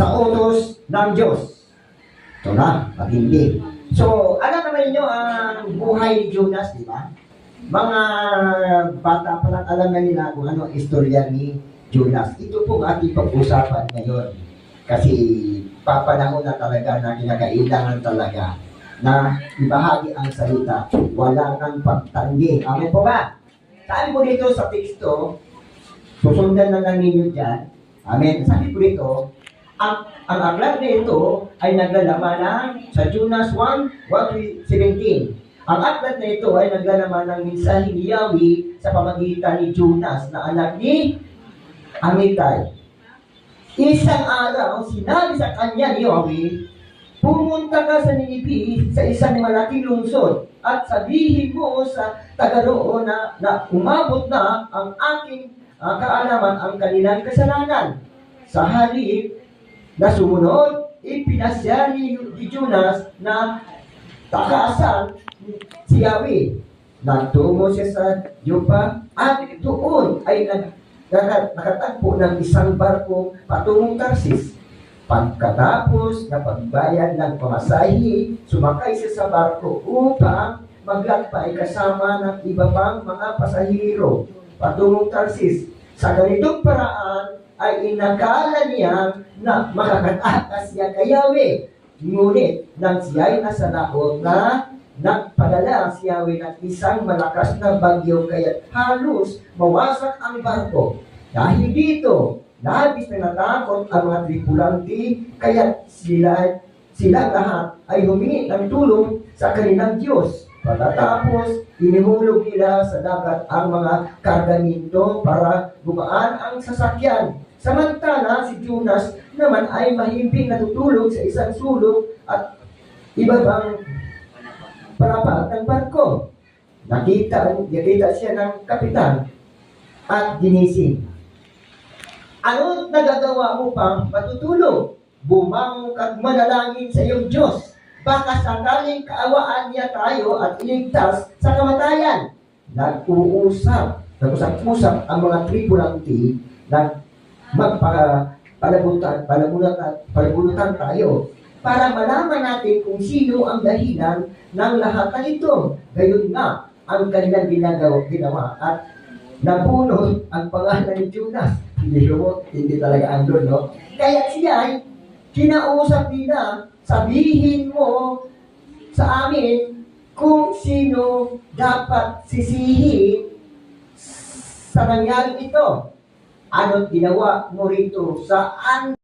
sa utos ng Diyos. Ito na, pag hindi. So, alam naman niyo ang buhay ni Jonas, di ba? Mga bata pa lang alam na nila kung ano istorya ni Jonas. Ito po ang ating pag-usapan ngayon. Kasi papanahon na talaga na kinakailangan talaga na ibahagi ang salita. Wala nang pagtanggi. Amen po ba? Sabi po dito sa teksto, susundan na lang ninyo dyan. Amen. Sabi po dito, ang, ang aklat na ito ay naglalaman ng sa Jonas 1, 1 to 17. Ang aklat na ito ay naglalaman ng mensahe ni Yahweh sa pamagitan ni Jonas na anak ni Amitai. Isang araw, sinabi sa kanya ni Yahweh, Pumunta ka sa Ninipi sa isang malaking lungsod at sabihin mo sa taga na, na umabot na ang aking ah, kaalaman ang kanilang kasalanan. Sa halip na sumunod, ipinasya ni, ni Jonas na takasan si Yahweh. Nagtungo siya sa Yopa at doon ay nag, naka- nakatagpo ng isang barko patungong Tarsis. Pagkatapos na pagbayad ng pamasahe, sumakay siya sa barko upang maglakbay kasama ng iba pang mga pasahero patungong Tarsis. Sa ganitong paraan ay inakala niya na makakatakas siya kay Yahweh. Ngunit nang siya'y nasa laot na nagpadala si Yahweh ng isang malakas na bagyo kaya halos mawasak ang barko. Dahil dito, labis na natakot ang mga tripulante kaya sila sila lahat ay humingi ng tulong sa kanilang Diyos. Pagkatapos, inihulog nila sa dagat ang mga kargamento para gumaan ang sasakyan. Samantala, si Jonas naman ay mahimping natutulog sa isang sulok at iba bang parapat ng barko. Nakita, nakita siya ng kapitan at ginising. Ano nagagawa mo pang matutulog? Bumangon at manalangin sa iyong Diyos. Baka sakaling kaawaan niya tayo at iligtas sa kamatayan. Nag-uusap, nag-usap-usap ang mga tripulante na magpapalabutan, palabutan, palabutan tayo para malaman natin kung sino ang dahilan ng lahat ng ito. Gayon nga ang kanilang ginagawa, ginawa at nabunot ang pangalan ni Jonas. Hindi mo, hindi talaga andun, no? Kaya siya ay kinausap nila, sabihin mo sa amin kung sino dapat sisihin sa nangyaring ito. Ano't ginawa mo rito? Saan